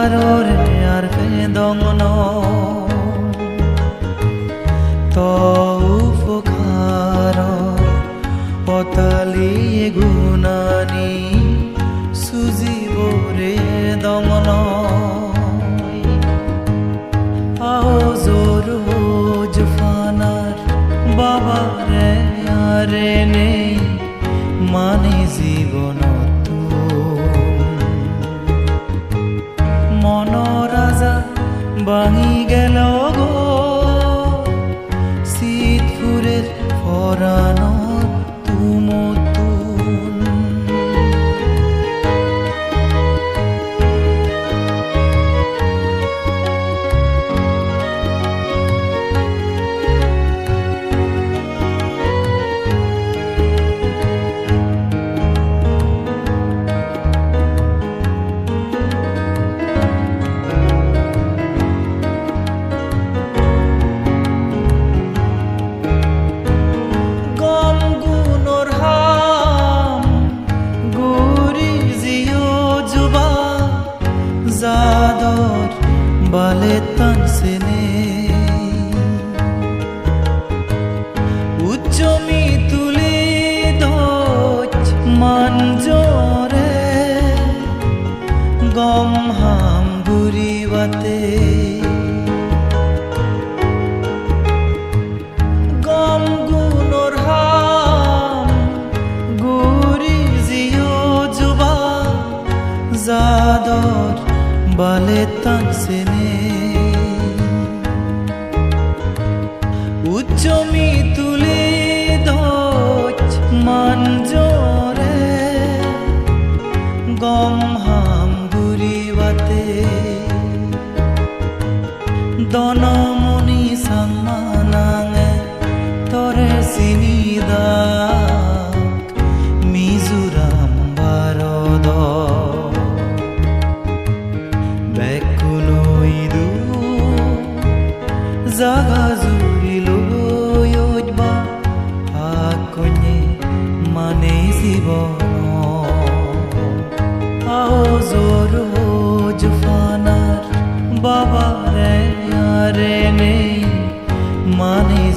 aror ar fe dong no গো। শীত ফুরের ফরানো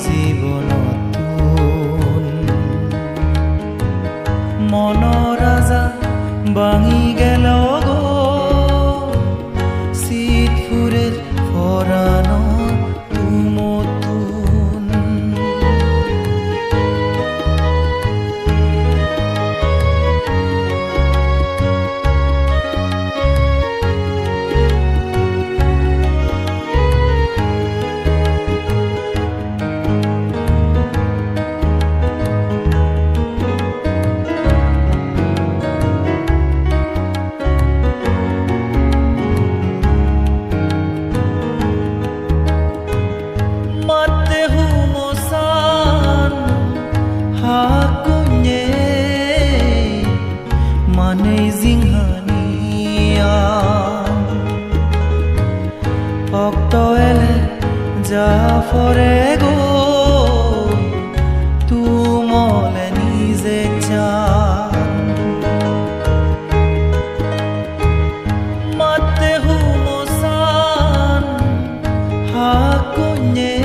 জীৱন মনৰ বাঙি সফরে গো তুমল নিজে মাতে হুমসান হাকুনে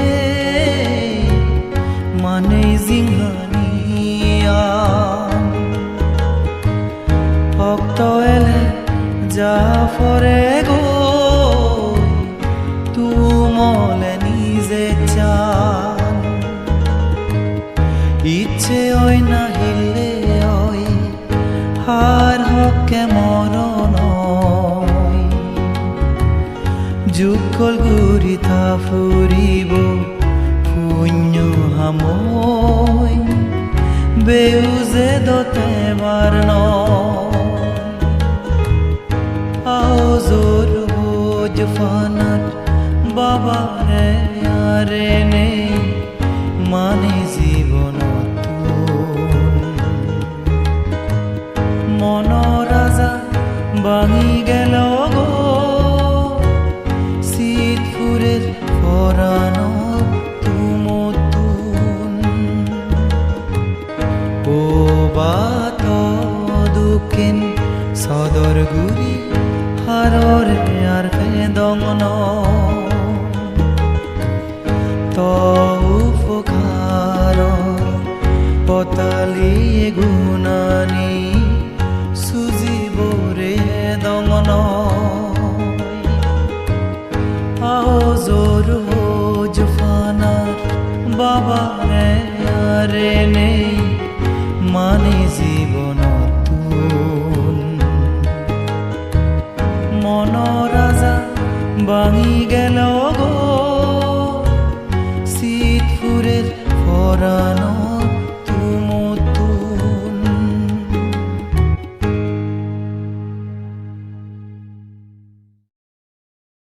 মানে জিঙ্গানিয়া ভক্ত এলে যা ফরে গো কেমন যুগল গুৰিতা ফুৰিব পুণ্য হামৈ বেউজে দতে বাৰ ন আজোৰ জফানত বাবাৰে নে মানে দংন তৌফকার পতালি গুণানি সুজিব রে দমন। আও জোর জুফানার বাবা রে নেই মানে